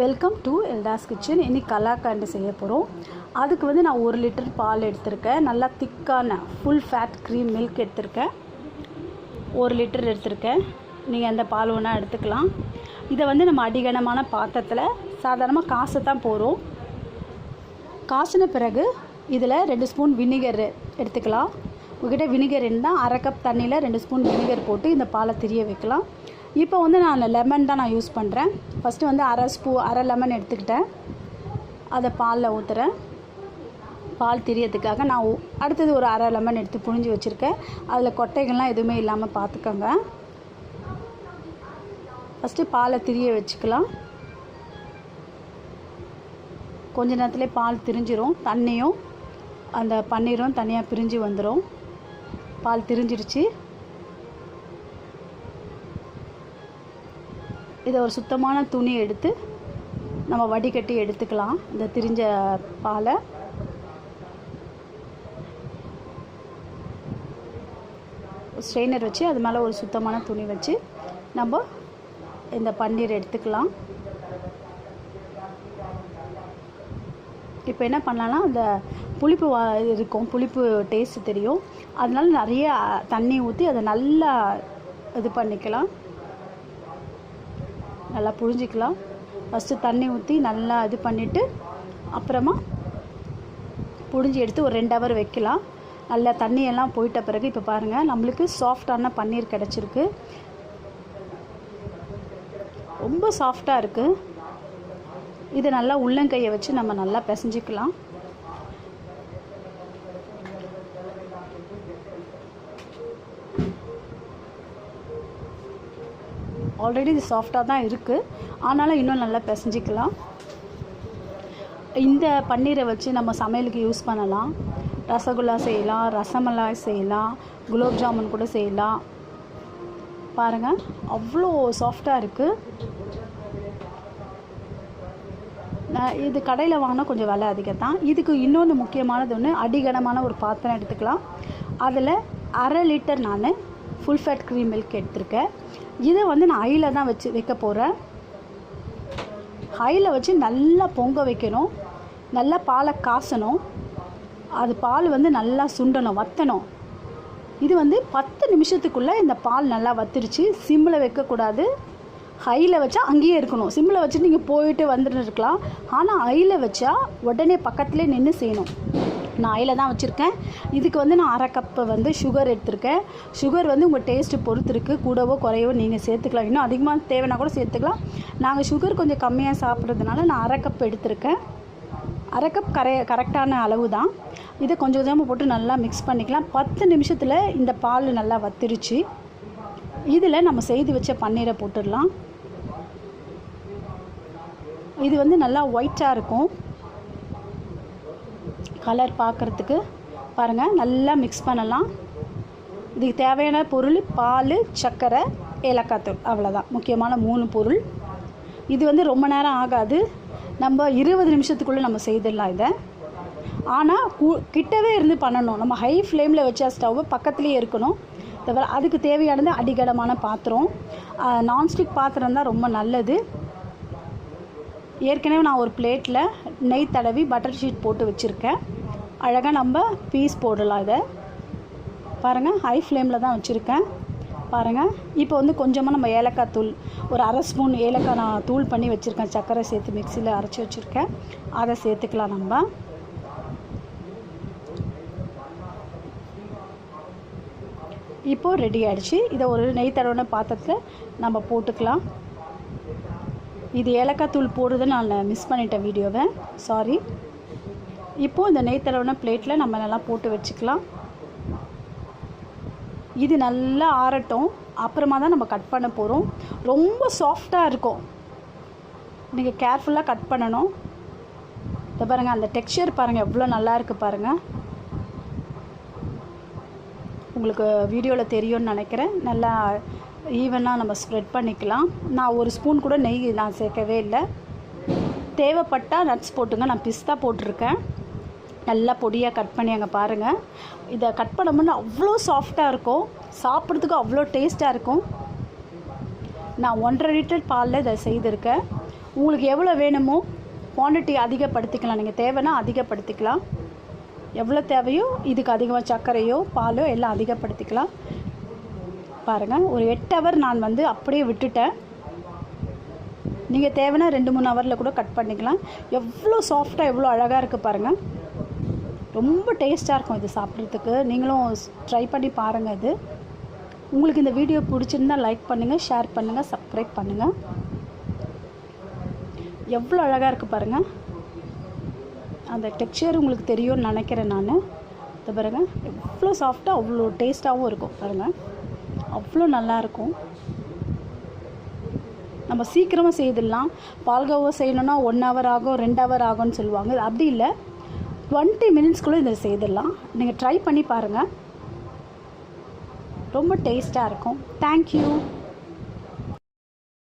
Welcome to எல்டாஸ் kitchen இன்றைக்கி கலாக்காண்டு செய்ய போகிறோம் அதுக்கு வந்து நான் ஒரு லிட்டர் பால் எடுத்திருக்கேன். நல்லா திக்கான ஃபுல் ஃபேட் க்ரீம் மில்க் எடுத்திருக்கேன். ஒரு லிட்டர் எடுத்திருக்கேன். நீங்கள் எந்த பால் வேணால் எடுத்துக்கலாம். இதை வந்து நம்ம அடிகனமான பாத்திரத்தில் சாதாரணமாக காசை தான் போகிறோம் காசின பிறகு இதில் ரெண்டு ஸ்பூன் வினிகர் எடுத்துக்கலாம். உங்ககிட்ட வினிகர் இருந்தால் அரை கப் தண்ணியில் ரெண்டு ஸ்பூன் வினிகர் போட்டு இந்த பாலை திரிய வைக்கலாம். இப்போ வந்து நான் லெமன் தான் நான் யூஸ் பண்ணுறேன் ஃபஸ்ட்டு வந்து அரை ஸ்பூ அரை லெமன் எடுத்துக்கிட்டேன். அதை பாலில் ஊற்றுறேன் பால் திரியறதுக்காக நான் அடுத்தது ஒரு அரை லெமன் எடுத்து புழிஞ்சு வச்சுருக்கேன். அதில் கொட்டைகள்லாம் எதுவுமே இல்லாமல் பார்த்துக்கோங்க ஃபஸ்ட்டு பாலை திரிய வச்சுக்கலாம். கொஞ்ச நேரத்துலேயே பால் திரிஞ்சிரும். தண்ணியும் அந்த பன்னீரும் தனியாக பிரிஞ்சு வந்துடும் பால் திரிஞ்சிடுச்சு இதை ஒரு சுத்தமான துணி எடுத்து நம்ம வடிகட்டி எடுத்துக்கலாம். இந்த திரிஞ்ச பாலை. ஸ்ட்ரெயினர் வச்சு அது மேலே ஒரு சுத்தமான துணி வச்சு நம்ம இந்த பன்னீர் எடுத்துக்கலாம். இப்போ என்ன பண்ணலாம்னா அந்த புளிப்பு வா இருக்கும். புளிப்பு டேஸ்ட் தெரியும். அதனால நிறைய தண்ணி ஊற்றி அதை நல்லா இது பண்ணிக்கலாம். நல்லா புழிஞ்சிக்கலாம். ஃபஸ்ட்டு தண்ணி ஊற்றி நல்லா இது பண்ணிவிட்டு அப்புறமா புழிஞ்சி எடுத்து ஒரு ரெண்டு ஹவர் வைக்கலாம். நல்லா தண்ணியெல்லாம் போயிட்ட பிறகு இப்போ பாருங்கள் நம்மளுக்கு சாஃப்டான பன்னீர் கிடச்சிருக்கு. ரொம்ப சாஃப்டாக இருக்குது இதை நல்லா உள்ளங்கையை வச்சு நம்ம நல்லா பிசைஞ்சிக்கலாம். ஆல்ரெடி இது சாஃப்டாக தான் இருக்குது ஆனாலும் இன்னும் நல்லா பிசைஞ்சிக்கலாம். இந்த பன்னீரை வச்சு நம்ம சமையலுக்கு யூஸ் பண்ணலாம். ரசகுல்லா செய்யலாம் ரசமலாய் செய்யலாம் குலோப் ஜாமுன் கூட செய்யலாம். பாருங்கள் அவ்வளோ சாஃப்டாக இருக்குது இது கடையில் வாங்கினா கொஞ்சம் விலை அதிகம் தான் இதுக்கு இன்னொன்று முக்கியமானது ஒன்று அடிகனமான ஒரு பாத்திரம் எடுத்துக்கலாம். அதில் அரை லிட்டர் நான் ஃபுல் ஃபேட் க்ரீம் மில்க் எடுத்திருக்கேன். இதை வந்து நான் ஹையில் தான் வச்சு வைக்க போகிறேன் ஹையில் வச்சு நல்லா பொங்க வைக்கணும். நல்லா பாலை காசணும். அது பால் வந்து நல்லா சுண்டணும் வத்தணும். இது வந்து பத்து நிமிஷத்துக்குள்ளே இந்த பால் நல்லா வத்துருச்சு. சிம்மில் வைக்கக்கூடாது. ஹையில் வச்சா அங்கேயே இருக்கணும். சிம்மில் வச்சு நீங்கள் போயிட்டு வந்துட்டு இருக்கலாம். ஆனால் ஹையில் வச்சா உடனே பக்கத்துலேயே நின்று செய்யணும். நான் ஆயில் தான் வச்சுருக்கேன். இதுக்கு வந்து நான் அரை கப்பு வந்து சுகர் எடுத்திருக்கேன். சுகர் வந்து உங்கள் டேஸ்ட்டு பொறுத்து இருக்குது கூடவோ குறையவோ நீங்கள் சேர்த்துக்கலாம். இன்னும் அதிகமாக தேவைன்னா கூட சேர்த்துக்கலாம். நாங்கள் சுகர் கொஞ்சம் கம்மியாக சாப்பிட்றதுனால நான் அரை கப் எடுத்திருக்கேன். அரை கப் கரெ கரெக்டான அளவு தான். இதை கொஞ்சம் கொஞ்சமாக போட்டு நல்லா மிக்ஸ் பண்ணிக்கலாம். பத்து நிமிஷத்தில் இந்த பால் நல்லா வத்திருச்சு. இதில் நம்ம செய்து வச்ச பன்னீரை போட்டுடலாம். இது வந்து நல்லா ஒயிட்டாக இருக்கும். கலர் பார்க்குறதுக்கு பாருங்கள் நல்லா மிக்ஸ் பண்ணலாம். இதுக்கு தேவையான பொருள் பால் சர்க்கரை ஏலக்காய் தூள் அவ்வளோதான் முக்கியமான மூணு பொருள். இது வந்து ரொம்ப நேரம் ஆகாது. நம்ம இருபது நிமிஷத்துக்குள்ளே நம்ம செய்திடலாம் இதை. ஆனால் கு- கிட்டவே இருந்து பண்ணணும். நம்ம ஹை ஃப்ளேமில் வச்ச ஸ்டவ் பக்கத்துலேயே இருக்கணும். தவிர அதுக்கு தேவையானது அடிகடமான பாத்திரம். நான்ஸ்டிக் பாத்திரம் தான் ரொம்ப நல்லது. ஏற்கனவே நான் ஒரு பிளேட்டில் நெய் தடவி பட்டர் ஷீட் போட்டு வச்சுருக்கேன். அழகாக நம்ம பீஸ் போடலாம் இதை. பாருங்கள் ஹை ஃப்ளேமில் தான் வச்சுருக்கேன். பாருங்கள் இப்போ வந்து கொஞ்சமாக நம்ம ஏலக்காய் தூள் ஒரு அரை ஸ்பூன் ஏலக்காய் நான் தூள் பண்ணி வச்சுருக்கேன். சர்க்கரை சேர்த்து மிக்சியில் அரைச்சி வச்சுருக்கேன். அதை சேர்த்துக்கலாம் நம்ம. இப்போது ரெடி ஆகிடுச்சு இதை ஒரு நெய் தடவை பாத்திரத்தில் நம்ம போட்டுக்கலாம். இது ஏலக்காய் தூள் போடுறதை நான் மிஸ் பண்ணிட்டேன் வீடியோவை. சாரி இப்போது இந்த நெய் தடவின பிளேட்டில் நம்ம நல்லா போட்டு வச்சுக்கலாம். இது நல்லா ஆறட்டும். அப்புறமா தான் நம்ம கட் பண்ண போகிறோம் ரொம்ப சாஃப்டாக இருக்கும். நீங்கள் கேர்ஃபுல்லாக கட் பண்ணணும். இதை பாருங்கள் அந்த டெக்ஸ்சர் பாருங்கள் எவ்வளோ நல்லா இருக்குது பாருங்கள் உங்களுக்கு வீடியோவில் தெரியும்னு நினைக்கிறேன். நல்லா ஈவனாக நம்ம ஸ்ப்ரெட் பண்ணிக்கலாம். நான் ஒரு ஸ்பூன் கூட நெய் நான் சேர்க்கவே இல்லை. தேவைப்பட்டால் நட்ஸ் போட்டுங்க. நான் பிஸ்தா போட்டிருக்கேன். நல்லா பொடியாக கட் பண்ணி அங்கே பாருங்கள் இதை கட் பண்ணும்போது அவ்வளோ சாஃப்டாக இருக்கும். சாப்பிட்றதுக்கு அவ்வளோ டேஸ்ட்டாக இருக்கும். நான் ஒன்றரை லிட்டர் பாலில் இதை செய்திருக்கேன். உங்களுக்கு எவ்வளோ வேணுமோ குவாண்டிட்டி அதிகப்படுத்திக்கலாம். நீங்கள் தேவைன்னா அதிகப்படுத்திக்கலாம். எவ்வளோ தேவையோ இதுக்கு அதிகமாக சர்க்கரையோ பாலோ எல்லாம் அதிகப்படுத்திக்கலாம். பாருங்கள் ஒரு எட்டு ஹவர் நான் வந்து அப்படியே விட்டுட்டேன். நீங்கள் தேவைன்னா ரெண்டு மூணு ஹவரில் கூட கட் பண்ணிக்கலாம். எவ்வளோ சாஃப்டாக எவ்வளோ அழகாக இருக்குது பாருங்கள் ரொம்ப டேஸ்ட்டாக இருக்கும் இது சாப்பிட்றதுக்கு. நீங்களும் ட்ரை பண்ணி பாருங்கள் இது. உங்களுக்கு இந்த வீடியோ பிடிச்சிருந்தா லைக் பண்ணுங்கள் ஷேர் பண்ணுங்கள் சப்ஸ்கிரைப் பண்ணுங்கள் எவ்வளோ அழகாக இருக்குது பாருங்கள் அந்த டெக்ஸ்சர் உங்களுக்கு தெரியும்னு நினைக்கிறேன் நான். இதை பாருங்கள் எவ்வளோ சாஃப்டாக அவ்வளோ டேஸ்ட்டாகவும் இருக்கும். பாருங்கள் அவ்வளோ நல்லாயிருக்கும் நம்ம சீக்கிரமாக செய்திடலாம். பால்கோவா செய்யணுன்னா ஒன் ஹவர் ஆகும் ரெண்டு ஹவர் ஆகும்னு சொல்லுவாங்க. அப்படி இல்லை. டுவெண்ட்டி மினிட்ஸ்க்குள்ளே இதை செய்திடலாம். நீங்கள் ட்ரை பண்ணி பாருங்கள் ரொம்ப டேஸ்ட்டாக இருக்கும். தேங்க்யூ